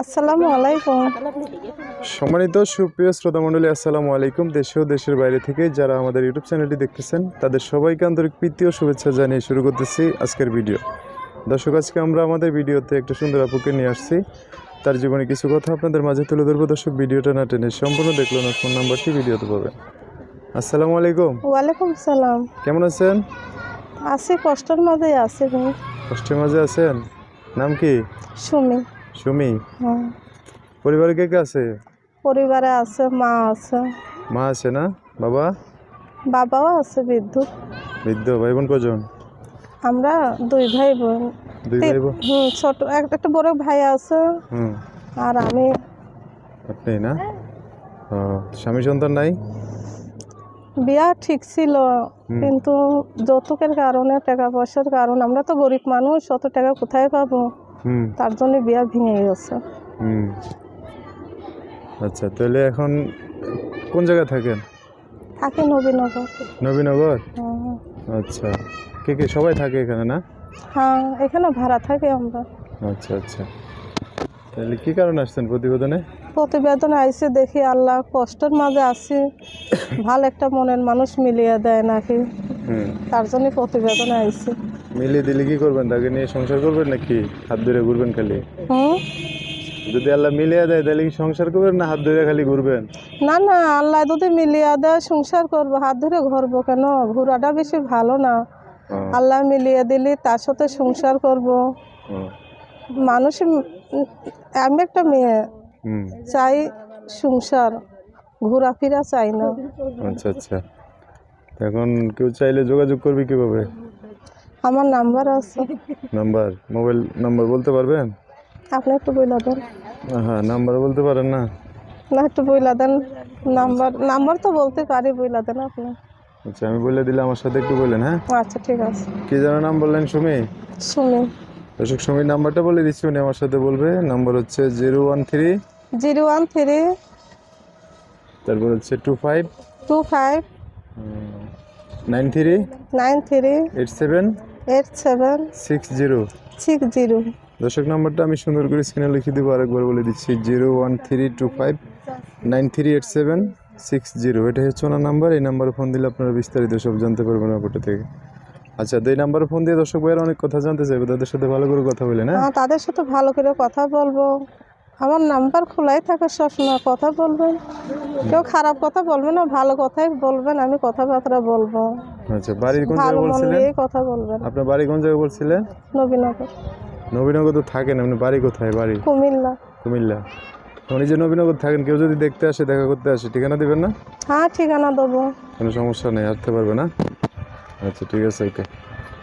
আসসালামু আলাইকুম। সম্মানিত সুপ্রিয় শ্রোতা মণ্ডলী আসসালামু আলাইকুম। দেশে ও দেশের বাইরে থেকে যারা আমাদের ইউটিউব চ্যানেলটি দেখতেছেন তাদের সবাইকে আন্তরিক প্রীতি ও শুভেচ্ছা জানিয়ে শুরু করতেছি আজকের ভিডিও। দর্শক আজকে আমরা আমাদের ভিডিওতে একটা সুন্দর আপুকে নিয়ে আসছি। তার জীবনে কিছু কথা আপনাদের মাঝে তুলে ধরবো। দর্শক ভিডিওটা না টেনে সম্পূর্ণ দেখল না ফোন নাম্বারটি ভিডিওতে পাবেন। আসসালামু আলাইকুম। ওয়ালাইকুম সালাম। কেমন আছেন? আছি কষ্টের মাঝেই আছি ভাই। কষ্টের মাঝে আছেন? নাম কি? সুমি। সুমি? পরিবারে কে কে আছে? পরিবারে আছে মা আছে। মা আছে না? বাবা? বাবাও আছে বিদ্যুৎ বৃদ্ধ ভাই বোন কজন? আমরা দুই ভাই বোন দুই ভাই বোন হুম ছোট এক- একটা বড় ভাই আছে। হুম। আর আমি। আপনি না? স্বামী সন্তান নাই? বিয়া ঠিক ছিল কিন্তু যৌতুকের কারণে টাকা পয়সার কারণ আমরা তো গরিব মানুষ অত টাকা কোথায় পাবো? তার জন্য বিয়া ভেঙে গেছে। হুম। আচ্ছা তাহলে এখন কোন জায়গায় থাকেন? থাকি নবীনগর। নবীনগর? আচ্ছা কে কে? সবাই থাকে এখানে না? হ্যাঁ এখানে ভাড়া থাকে আমরা। আচ্ছা আচ্ছা। তাহলে কি কারণে আসছেন প্রতিবেদনে? প্রতিবেদন আইসি দেখি আল্লাহ কষ্টের মাঝে আছি। ভালো একটা মনের মানুষ মিলিয়ে দেয় নাকি। হুম। তার জন্য প্রতিবেদনে আইসি। মিলিয়ে দিলে কি করবেন? তাকে নিয়ে সংসার করবেন নাকি হাত ধরে ঘুরবেন খালি? হুম যদি আল্লাহ মিলিয়ে দেয় তাহলে কি সংসার করবেন না হাত ধরে খালি ঘুরবেন? না না আল্লাহ যদি মিলিয়ে দেয় সংসার করব। হাত ধরে ঘরবো কেন? ঘোরাটা বেশি ভালো না। আল্লাহ মিলিয়ে দিলি তার সাথে সংসার করব। মানুষ আমি একটা মেয়ে। চাই সংসার। ঘোরাফেরা চাই না। আচ্ছা আচ্ছা। এখন কেউ চাইলে যোগাযোগ করবে কীভাবে? আমার নাম্বার আছে। নাম্বার? মোবাইল নাম্বার বলতে পারবেন? আপনি একটু বইলা দেন। হ্যাঁ নাম্বার বলতে পারেন না? না একটু বইলা দেন। নাম্বার নাম্বার তো বলতে পারি বইলা দেন আপনি। আচ্ছা আমি বলে দিলে আমার সাথে একটু বললেন হ্যাঁ? আচ্ছা ঠিক আছে। কি যেন নাম বললেন সুমি? শুনি দর্শক সুমির নাম্বারটা বলে দিচ্ছি উনি আমার সাথে বলবে। নাম্বার হচ্ছে zero one three. Zero one three. তারপর হচ্ছে two five. Two five. Nine three. Nine three. Eight seven. Eight seven six zero six zero দর্শক নাম্বারটা আমি সুন্দর করে স্ক্রিনে লিখে দেবো আরেকবার বলে দিচ্ছি। Zero one three two five nine three eight seven six zero এটা হচ্ছে ওনার নাম্বার এই নাম্বারে ফোন দিলে আপনারা বিস্তারিত সব জানতে পারবেন আপনার থেকে। আচ্ছা এই নাম্বারে ফোন দিয়ে দর্শক ভাইয়ের অনেক কথা জানতে চাইবে তাদের সাথে ভালো করে কথা বলেন হ্যাঁ হ্যাঁ তাদের সাথে ভালো করে কথা বলব। আমার নাম্বার খোলাই থাকে সবসময় কথা বলবেন। কেউ খারাপ কথা বলবেন না ভালো কথাই বলবেন আমি কথাবার্তা বলব। আচ্ছা বাড়ির কোন জায়গায় বলছিলেন? কথা বলবেন। আপনার বাড়ি কোন জায়গায় বলছিলেন? নবীনগর। নবীনগর তো থাকেন আপনি বাড়ি কোথায় বাড়ি? কুমিল্লা। কুমিল্লা। উনি যে নবীনগর থাকেন কেউ যদি দেখতে আসে দেখা করতে আসে ঠিকানা দেবেন না? হ্যাঁ ঠিকানা দেবো। কোনো সমস্যা নেই আসতে পারবে না? আচ্ছা ঠিক আছে ওকে।